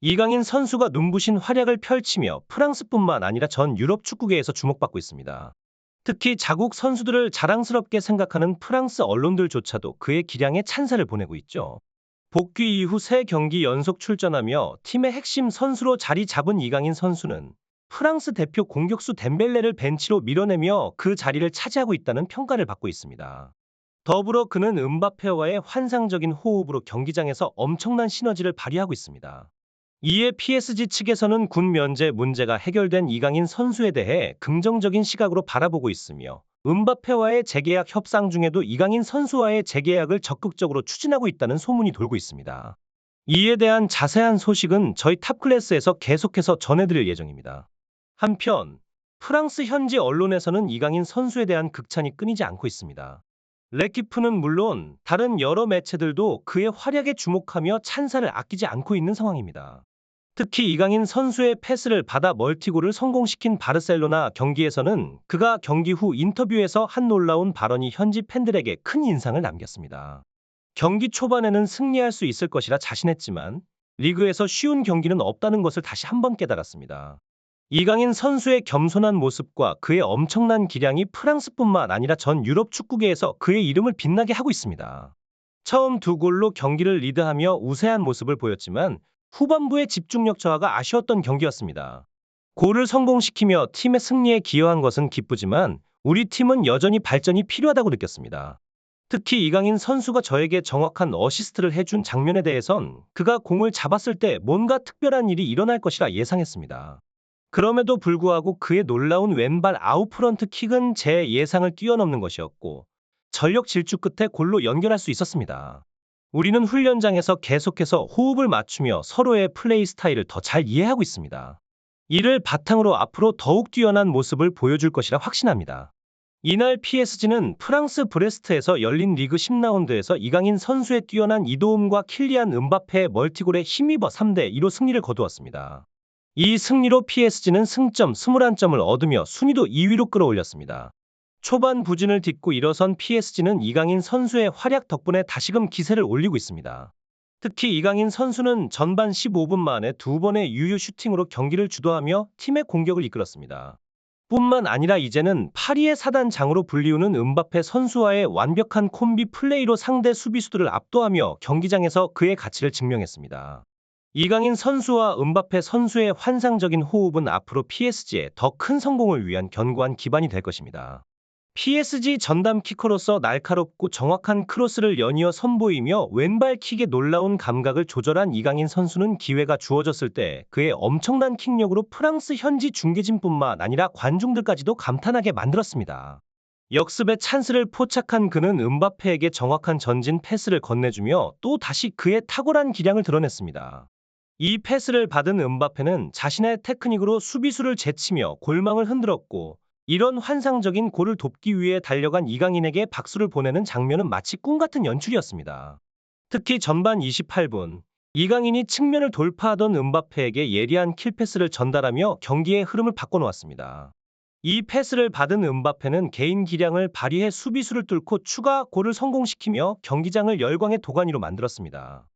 이강인 선수가 눈부신 활약을 펼치며 프랑스뿐만 아니라 전 유럽 축구계에서 주목받고 있습니다. 특히 자국 선수들을 자랑스럽게 생각하는 프랑스 언론들조차도 그의 기량에 찬사를 보내고 있죠. 복귀 이후 세 경기 연속 출전하며 팀의 핵심 선수로 자리 잡은 이강인 선수는 프랑스 대표 공격수 덴벨레를 벤치로 밀어내며 그 자리를 차지하고 있다는 평가를 받고 있습니다. 더불어 그는 음바페와의 환상적인 호흡으로 경기장에서 엄청난 시너지를 발휘하고 있습니다. 이에 PSG 측에서는 군 면제 문제가 해결된 이강인 선수에 대해 긍정적인 시각으로 바라보고 있으며 음바페와의 재계약 협상 중에도 이강인 선수와의 재계약을 적극적으로 추진하고 있다는 소문이 돌고 있습니다. 이에 대한 자세한 소식은 저희 탑클래스에서 계속해서 전해드릴 예정입니다. 한편 프랑스 현지 언론에서는 이강인 선수에 대한 극찬이 끊이지 않고 있습니다. 레키프는 물론 다른 여러 매체들도 그의 활약에 주목하며 찬사를 아끼지 않고 있는 상황입니다. 특히 이강인 선수의 패스를 받아 멀티골을 성공시킨 바르셀로나 경기에서는 그가 경기 후 인터뷰에서 한 놀라운 발언이 현지 팬들에게 큰 인상을 남겼습니다. 경기 초반에는 승리할 수 있을 것이라 자신했지만 리그에서 쉬운 경기는 없다는 것을 다시 한 번 깨달았습니다. 이강인 선수의 겸손한 모습과 그의 엄청난 기량이 프랑스뿐만 아니라 전 유럽 축구계에서 그의 이름을 빛나게 하고 있습니다. 처음 두 골로 경기를 리드하며 우세한 모습을 보였지만 후반부의 집중력 저하가 아쉬웠던 경기였습니다. 골을 성공시키며 팀의 승리에 기여한 것은 기쁘지만 우리 팀은 여전히 발전이 필요하다고 느꼈습니다. 특히 이강인 선수가 저에게 정확한 어시스트를 해준 장면에 대해선 그가 공을 잡았을 때 뭔가 특별한 일이 일어날 것이라 예상했습니다. 그럼에도 불구하고 그의 놀라운 왼발 아웃프런트 킥은 제 예상을 뛰어넘는 것이었고 전력 질주 끝에 골로 연결할 수 있었습니다. 우리는 훈련장에서 계속해서 호흡을 맞추며 서로의 플레이 스타일을 더 잘 이해하고 있습니다. 이를 바탕으로 앞으로 더욱 뛰어난 모습을 보여줄 것이라 확신합니다. 이날 PSG는 프랑스 브레스트에서 열린 리그 10라운드에서 이강인 선수의 뛰어난 이도움과 킬리안 음바페의 멀티골에 힘입어 3대 2로 승리를 거두었습니다. 이 승리로 PSG는 승점 21점을 얻으며 순위도 2위로 끌어올렸습니다. 초반 부진을 딛고 일어선 PSG는 이강인 선수의 활약 덕분에 다시금 기세를 올리고 있습니다. 특히 이강인 선수는 전반 15분 만에 두 번의 유효 슈팅으로 경기를 주도하며 팀의 공격을 이끌었습니다. 뿐만 아니라 이제는 파리의 사단장으로 불리우는 음바페 선수와의 완벽한 콤비 플레이로 상대 수비수들을 압도하며 경기장에서 그의 가치를 증명했습니다. 이강인 선수와 음바페 선수의 환상적인 호흡은 앞으로 PSG의 더 큰 성공을 위한 견고한 기반이 될 것입니다. PSG 전담 키커로서 날카롭고 정확한 크로스를 연이어 선보이며 왼발 킥의 놀라운 감각을 조절한 이강인 선수는 기회가 주어졌을 때 그의 엄청난 킥력으로 프랑스 현지 중계진뿐만 아니라 관중들까지도 감탄하게 만들었습니다. 역습의 찬스를 포착한 그는 음바페에게 정확한 전진 패스를 건네주며 또 다시 그의 탁월한 기량을 드러냈습니다. 이 패스를 받은 음바페는 자신의 테크닉으로 수비수를 제치며 골망을 흔들었고 이런 환상적인 골을 돕기 위해 달려간 이강인에게 박수를 보내는 장면은 마치 꿈 같은 연출이었습니다. 특히 전반 28분 이강인이 측면을 돌파하던 음바페에게 예리한 킬패스를 전달하며 경기의 흐름을 바꿔놓았습니다. 이 패스를 받은 음바페는 개인 기량을 발휘해 수비수를 뚫고 추가 골을 성공시키며 경기장을 열광의 도가니로 만들었습니다.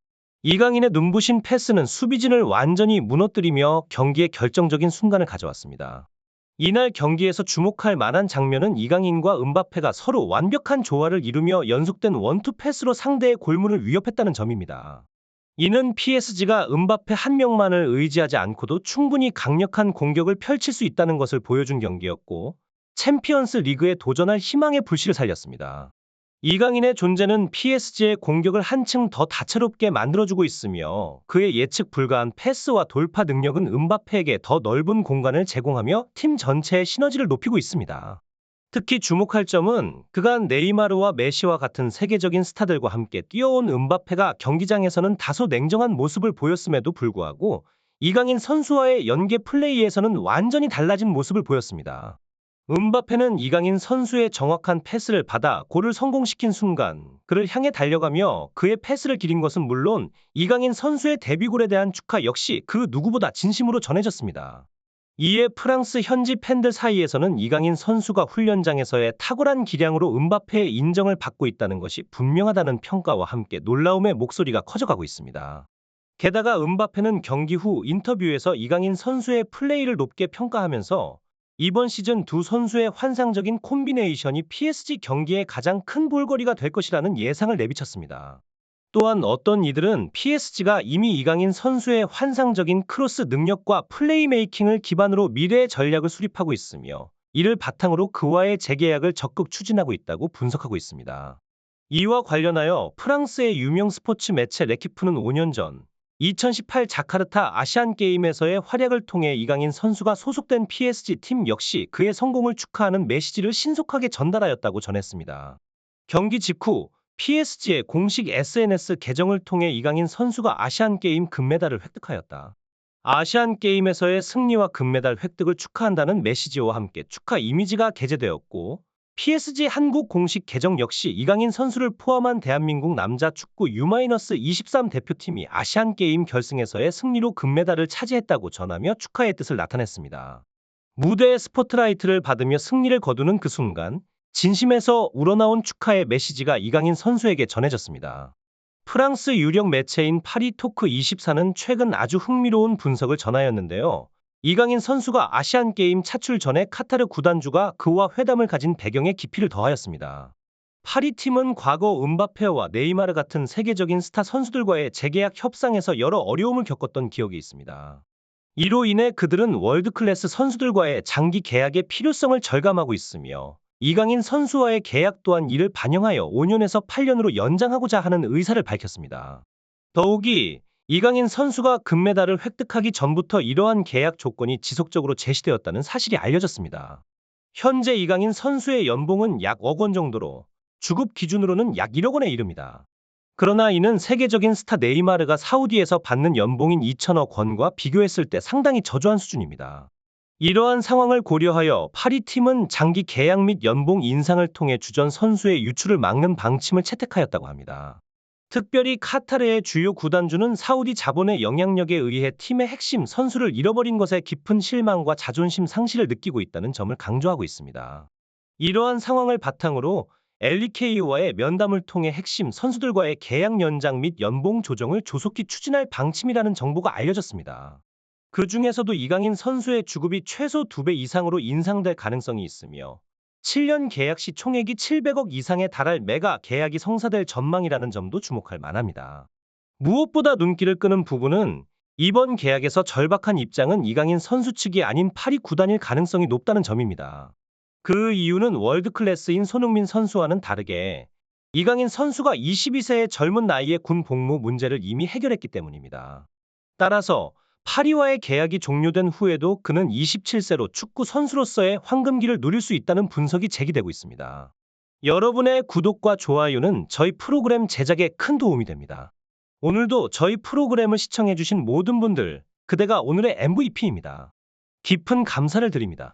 이강인의 눈부신 패스는 수비진을 완전히 무너뜨리며 경기의 결정적인 순간을 가져왔습니다. 이날 경기에서 주목할 만한 장면은 이강인과 음바페가 서로 완벽한 조화를 이루며 연속된 원투 패스로 상대의 골문을 위협했다는 점입니다. 이는 PSG가 음바페 한 명만을 의지하지 않고도 충분히 강력한 공격을 펼칠 수 있다는 것을 보여준 경기였고 챔피언스 리그에 도전할 희망의 불씨를 살렸습니다. 이강인의 존재는 PSG의 공격을 한층 더 다채롭게 만들어주고 있으며 그의 예측 불가한 패스와 돌파 능력은 음바페에게 더 넓은 공간을 제공하며 팀 전체의 시너지를 높이고 있습니다. 특히 주목할 점은 그간 네이마르와 메시와 같은 세계적인 스타들과 함께 뛰어온 음바페가 경기장에서는 다소 냉정한 모습을 보였음에도 불구하고 이강인 선수와의 연계 플레이에서는 완전히 달라진 모습을 보였습니다. 음바페는 이강인 선수의 정확한 패스를 받아 골을 성공시킨 순간 그를 향해 달려가며 그의 패스를 기린 것은 물론 이강인 선수의 데뷔골에 대한 축하 역시 그 누구보다 진심으로 전해졌습니다. 이에 프랑스 현지 팬들 사이에서는 이강인 선수가 훈련장에서의 탁월한 기량으로 음바페의 인정을 받고 있다는 것이 분명하다는 평가와 함께 놀라움의 목소리가 커져가고 있습니다. 게다가 은바페는 경기 후 인터뷰에서 이강인 선수의 플레이를 높게 평가하면서 이번 시즌 두 선수의 환상적인 콤비네이션이 PSG 경기의 가장 큰 볼거리가 될 것이라는 예상을 내비쳤습니다. 또한 어떤 이들은 PSG가 이미 이강인 선수의 환상적인 크로스 능력과 플레이메이킹을 기반으로 미래의 전략을 수립하고 있으며 이를 바탕으로 그와의 재계약을 적극 추진하고 있다고 분석하고 있습니다. 이와 관련하여 프랑스의 유명 스포츠 매체 레키프는 5년 전 2018 자카르타 아시안 게임에서의 활약을 통해 이강인 선수가 소속된 PSG 팀 역시 그의 성공을 축하하는 메시지를 신속하게 전달하였다고 전했습니다. 경기 직후 PSG의 공식 SNS 계정을 통해 이강인 선수가 아시안 게임 금메달을 획득하였다. 아시안 게임에서의 승리와 금메달 획득을 축하한다는 메시지와 함께 축하 이미지가 게재되었고 PSG 한국 공식 계정 역시 이강인 선수를 포함한 대한민국 남자 축구 U-23 대표팀이 아시안 게임 결승에서의 승리로 금메달을 차지했다고 전하며 축하의 뜻을 나타냈습니다. 무대의 스포트라이트를 받으며 승리를 거두는 그 순간 진심에서 우러나온 축하의 메시지가 이강인 선수에게 전해졌습니다. 프랑스 유력 매체인 파리 토크 24는 최근 아주 흥미로운 분석을 전하였는데요. 이강인 선수가 아시안 게임 차출 전에 카타르 구단주가 그와 회담을 가진 배경에 깊이를 더하였습니다. 파리 팀은 과거 은바페와 네이마르 같은 세계적인 스타 선수들과의 재계약 협상에서 여러 어려움을 겪었던 기억이 있습니다. 이로 인해 그들은 월드클래스 선수들과의 장기 계약의 필요성을 절감하고 있으며 이강인 선수와의 계약 또한 이를 반영하여 5년에서 8년으로 연장하고자 하는 의사를 밝혔습니다. 더욱이 이강인 선수가 금메달을 획득하기 전부터 이러한 계약 조건이 지속적으로 제시되었다는 사실이 알려졌습니다. 현재 이강인 선수의 연봉은 약 억 원 정도로 주급 기준으로는 약 1억 원에 이릅니다. 그러나 이는 세계적인 스타 네이마르가 사우디에서 받는 연봉인 2천억 원과 비교했을 때 상당히 저조한 수준입니다. 이러한 상황을 고려하여 파리 팀은 장기 계약 및 연봉 인상을 통해 주전 선수의 유출을 막는 방침을 채택하였다고 합니다. 특별히 카타르의 주요 구단주는 사우디 자본의 영향력에 의해 팀의 핵심 선수를 잃어버린 것에 깊은 실망과 자존심 상실을 느끼고 있다는 점을 강조하고 있습니다. 이러한 상황을 바탕으로 LEK와의 면담을 통해 핵심 선수들과의 계약 연장 및 연봉 조정을 조속히 추진할 방침이라는 정보가 알려졌습니다. 그 중에서도 이강인 선수의 주급이 최소 2배 이상으로 인상될 가능성이 있으며 7년 계약 시 총액이 700억 이상에 달할 메가 계약이 성사될 전망이라는 점도 주목할 만합니다. 무엇보다 눈길을 끄는 부분은 이번 계약에서 절박한 입장은 이강인 선수 측이 아닌 파리 구단일 가능성이 높다는 점입니다. 그 이유는 월드클래스인 손흥민 선수와는 다르게 이강인 선수가 22세의 젊은 나이에 군 복무 문제를 이미 해결했기 때문입니다. 따라서 파리와의 계약이 종료된 후에도 그는 27세로 축구 선수로서의 황금기를 누릴 수 있다는 분석이 제기되고 있습니다. 여러분의 구독과 좋아요는 저희 프로그램 제작에 큰 도움이 됩니다. 오늘도 저희 프로그램을 시청해주신 모든 분들, 그대가 오늘의 MVP입니다. 깊은 감사를 드립니다.